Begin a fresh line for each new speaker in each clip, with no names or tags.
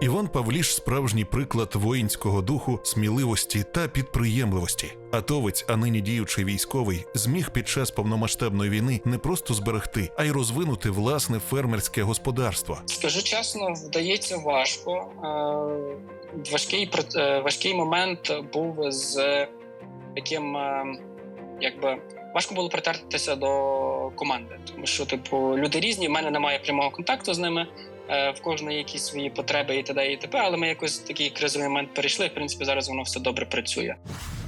Іван Павліш справжній приклад воїнського духу, сміливості та підприємливості. Атовець, а нині діючий військовий, зміг під час повномасштабної війни не просто зберегти, а й розвинути власне фермерське господарство.
Скажу чесно, вдається важко. Е, Важкий е, важкий момент був з таким, е, якби важко було притертися до команди, тому що, типу, люди різні. в мене немає прямого контакту з ними. Е, В кожної якісь свої потреби і т.д. і т.п. Але ми якось такий кризовий момент перейшли. В принципі, зараз воно все добре працює.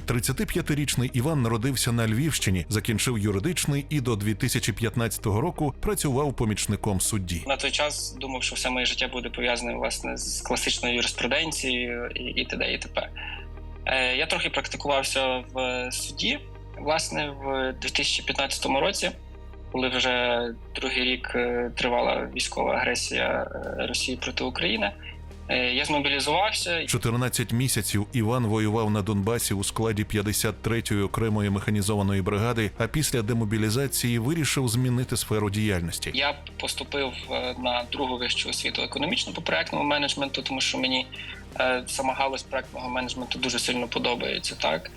35-річний Іван народився на Львівщині, закінчив юридичний і до 2015 року працював помічником судді.
На той час думав, що все моє життя буде пов'язане власне з класичною юриспруденцією і, і т.д. і т.п. Е, я трохи практикувався в суді, власне, в 2015 році, коли вже другий рік е, тривала військова агресія е, Росії проти України. Е, я змобілізувався
14 місяців Іван воював на Донбасі у складі 53-ї окремої механізованої бригади, а після демобілізації вирішив змінити сферу діяльності.
Я поступив на другу вищу освіту економічну по проектному менеджменту, тому що мені сама галузь проектного менеджменту дуже сильно подобається. Так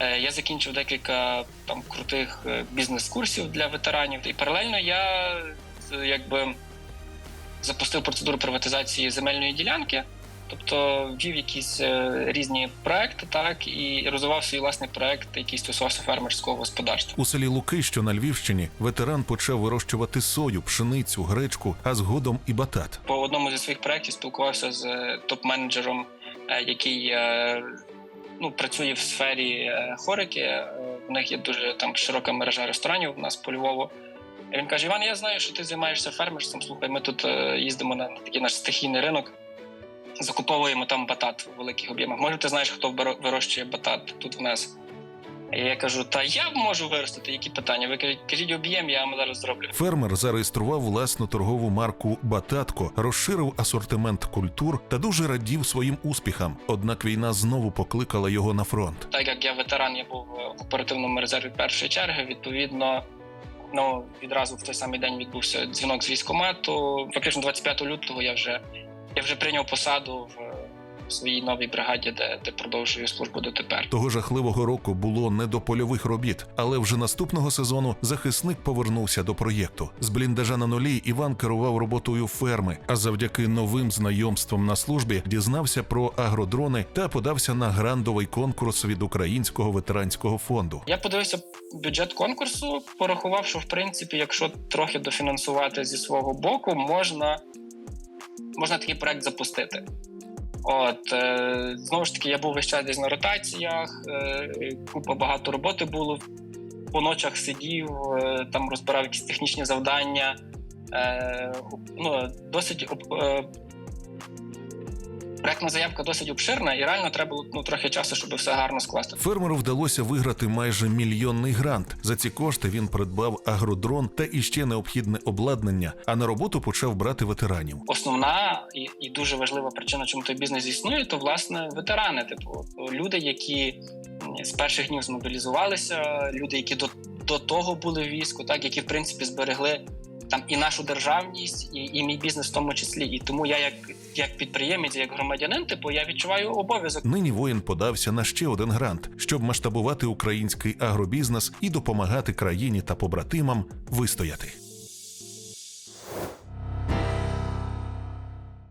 я закінчив декілька там крутих е, бізнес-курсів для ветеранів, і паралельно я е, якби запустив процедуру приватизації земельної ділянки. Тобто ввів якісь е, різні проекти, так і розвивав свій власний проект, який стосувався фермерського господарства.
У селі Луки, що на Львівщині, ветеран почав вирощувати сою, пшеницю, гречку, а згодом і батат.
по одному зі своїх проєктів спілкувався з е, топ-менеджером, е, який е, ну, працює в сфері е, хорики. Е, У них є дуже там широка мережа ресторанів у нас по Львову. І він каже: Іван, я знаю, що ти займаєшся фермерством. Слухай, ми тут е, їздимо на такий наш стихійний ринок, закуповуємо там батат в великих об'ємах. Може, ти знаєш, хто виро- вирощує батат тут в нас? Я кажу: Та я можу виростити, які питання? Ви кажіть, кажіть об'єм, я вам зараз зроблю.
Фермер зареєстрував власну торгову марку Бататко, розширив асортимент культур та дуже радів своїм успіхам. Однак війна знову покликала його на фронт.
так як я ветеран, я був в оперативному резерві першої черги. Відповідно, ну відразу в той самий день відбувся дзвінок з військкомату. Фактично, 25 лютого я вже я вже прийняв посаду в, в своїй новій бригаді, де, де продовжую службу дотепер.
Того жахливого року було не до польових робіт, але вже наступного сезону захисник повернувся до проєкту. З бліндажа на нулі Іван керував роботою ферми, а завдяки новим знайомствам на службі дізнався про агродрони та подався на грандовий конкурс від Українського ветеранського фонду.
Я подивився бюджет конкурсу, порахував, що в принципі, якщо трохи дофінансувати зі свого боку, можна, можна такий проект запустити. От е, знову ж таки, я був весь час десь на ротаціях, е, купа багато роботи було. По ночах сидів, е, там розбирав якісь технічні завдання. Е, ну, досить об- е, проектна заявка досить обширна, і реально треба було ну, трохи часу, щоб все гарно скласти.
Фермеру вдалося виграти майже мільйонний грант. За ці кошти він придбав агродрон та іще необхідне обладнання, а на роботу почав брати ветеранів.
основна і, і дуже важлива причина, чому той бізнес існує, то власне ветерани, типу люди, які з перших днів змобілізувалися, люди, які до, до того були в війську, так які в принципі зберегли там і нашу державність, і, і мій бізнес в тому числі. І тому я, як, як підприємець, як громадянин, типу, я відчуваю обов'язок.
Нині воїн подався на ще один грант, щоб масштабувати український агробізнес і допомагати країні та побратимам вистояти.